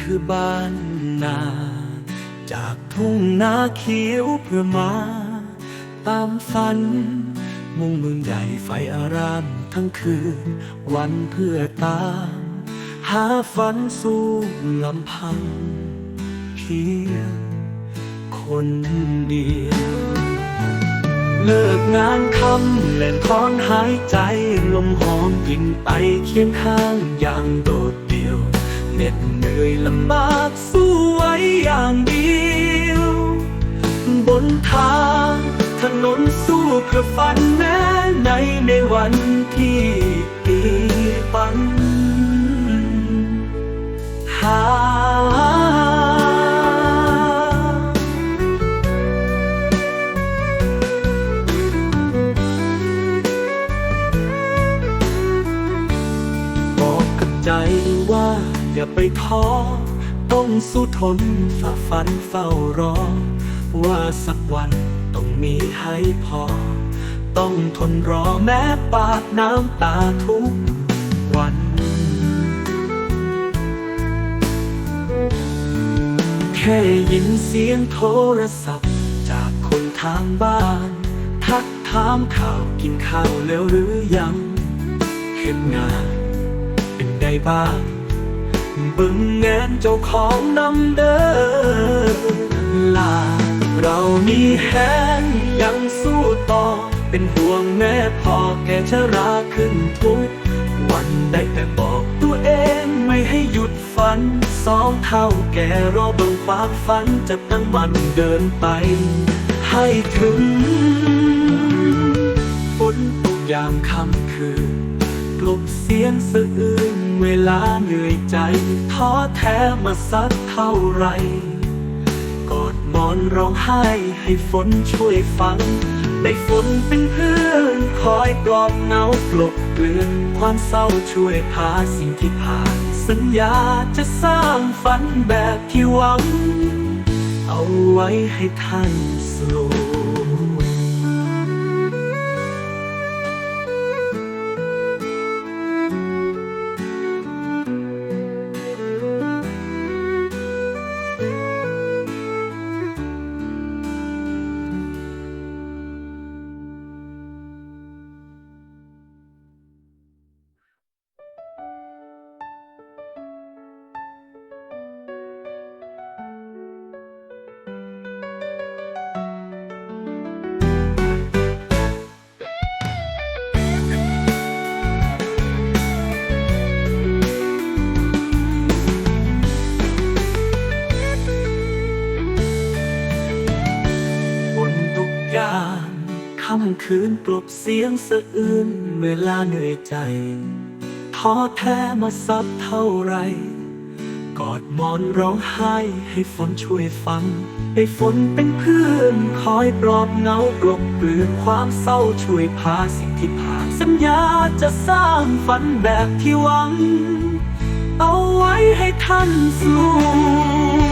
คือบ้านนา จากทุ่งนาเขียวเพื่อมา ตามฝัน มุ่งเมืองใหญ่ไฟอารามทั้งคืน วันเพื่อตาม หาฝันสู้ลำพังเพียงคนเดียวเลิกงานคำเล่นถอนหายใจ ลมหอมกลิ่นไปเคียงข้างอย่างโดดเดี่ยว เหน็ดเหนื่อยลำบากสู้ไว้อย่างเดียว บนทางถนนสู้เพื่อฝันแม้ในในวันที่ปีปันหาบอกกับใจว่า อย่าไปท้อ ต้องสู้ทนฝ่าฟันเฝ้ารอ ว่าสักวันต้องมีให้พอ ต้องทนรอแม้ปาดน้ำตาทุกวัน แค่ยินเสียงโทรศัพท์ จากคนทางบ้าน ทักถามข่าวกินข้าวแล้วหรือยัง เห็นงานเป็นไงบ้าง บิ่งแงนเจ้าของนำเดินลาเรามีแหงยังสู้ต่อ เป็นห่วงแม่พ่อแกชราขึ้นทุกวันได้แต่บอกตัวเองไม่ให้หยุดฝัน สองเท่าแกรอบิ่งความฝันจะตั้งมันเดินไป ให้ถึงฝนตกยามค่ำคืน กลบเสียงสะอื้นเวลาเหนื่อยใจท้อแท้มาสักเท่าไร กอดมอนร้องไห้ให้ฝนช่วยฟัง ได้ฝนเป็นเพื่อนคอยปลอบเงากลบเกลื่อนความเศร้าช่วยพาสิ่งที่ผ่าน สัญญาจะสร้างฝันแบบที่หวัง เอาไว้ให้ท่านสู่ำคืนปลบเสียงสะอื้นเวลาเหนื่อยใจท้อแท้มาสักเท่าไร กอดมอนร้องไห้ให้ฝนช่วยฟัง ให้ฝนเป็นเพื่อนคอยปลอบเงากลบเกลื่อนความเศร้าช่วยพาสิ่งที่ผ่านสัญญาจะสร้างฝันแบบที่หวัง เอาไว้ให้ท่านสู่